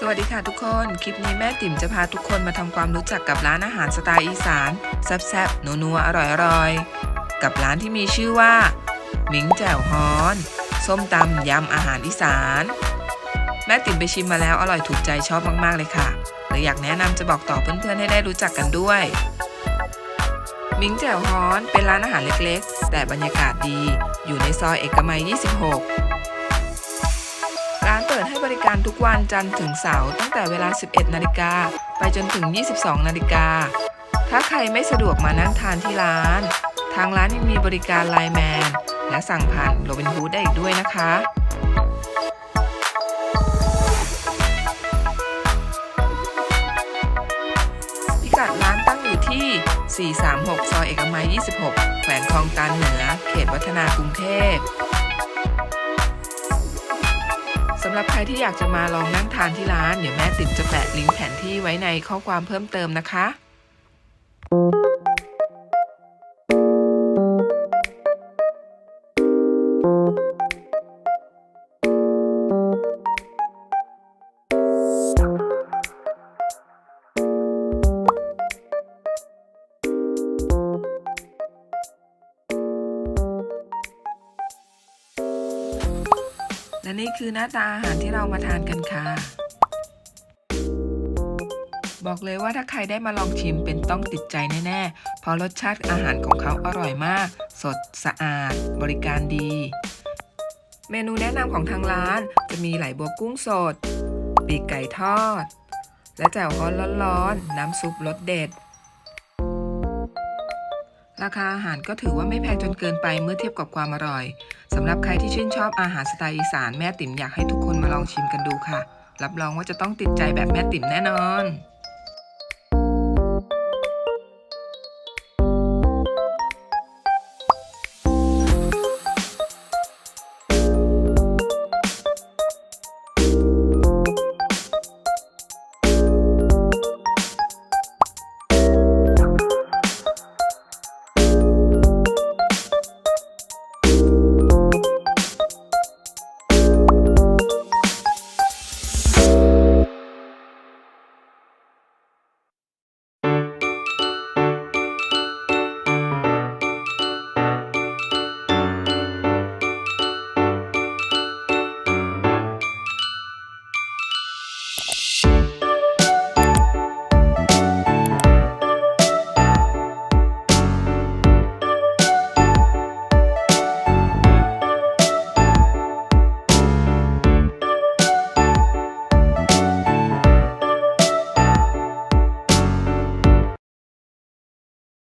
สวัสดีค่ะทุกคน คลิปนี้แม่ติ๋มจะพาทุกคนมาทำความรู้จักกับร้านอาหารสไตล์อีสานแซ่บๆนัวๆอร่อยๆ กับร้านที่มีชื่อว่าหมิงแจ่วฮอน ส้มตำยำอาหารอีสาน แม่ติ๋มไปชิมมาแล้วอร่อยถูกใจชอบมากๆเลยค่ะเลยอยากแนะนำจะบอกต่อเพื่อนๆให้ได้รู้จักกันด้วยหมิงแจ่วฮอนเป็นร้านอาหารเล็กๆ แต่บรรยากาศดี อยู่ในซอยเอกมัย 26 เปิดให้บริการทุกวันจันทร์ถึงเสาร์ตั้งแต่เวลา 11 นาฬิกาไปจนถึง 22 นาฬิกา ถ้าใครไม่สะดวกมานั่งทานที่ร้าน ทางร้านยังมีบริการไลน์แมน และสั่งผ่านโรบินฮูดได้อีกด้วยนะคะพิกัดร้านตั้งอยู่ที่ 436 ซอยเอกมัย 26 แขวงคลองตันเหนือ เขตวัฒนากรุงเทพำหรับใครที่อยากจะมาลองนั่งทานที่ร้าน เดี๋ยวแม่ติ๋มจะแปะลิงก์แผนที่ไว้ในข้อความเพิ่มเติมนะคะ และนี่คือหน้าตาอาหารที่เรามาทานกันค่ะ บอกเลยว่าถ้าใครได้มาลองชิมเป็นต้องติดใจแน่ๆ เพราะรสชาติอาหารของเขาอร่อยมาก สดสะอาด บริการดี เมนูแนะนำของทางร้านจะมีไหลบัวกุ้งสด ปีกไก่ทอด และแจ่วฮ้อนร้อนๆ น้ำซุปรสเด็ดราคาอาหารก็ถือว่าไม่แพงจนเกินไปเมื่อเทียบกับความอร่อย สำหรับใครที่ชื่นชอบอาหารสไตล์อีสานแม่ติ๋มอยากให้ทุกคนมาลองชิมกันดูค่ะ รับรองว่าจะต้องติดใจแบบแม่ติ๋มแน่นอน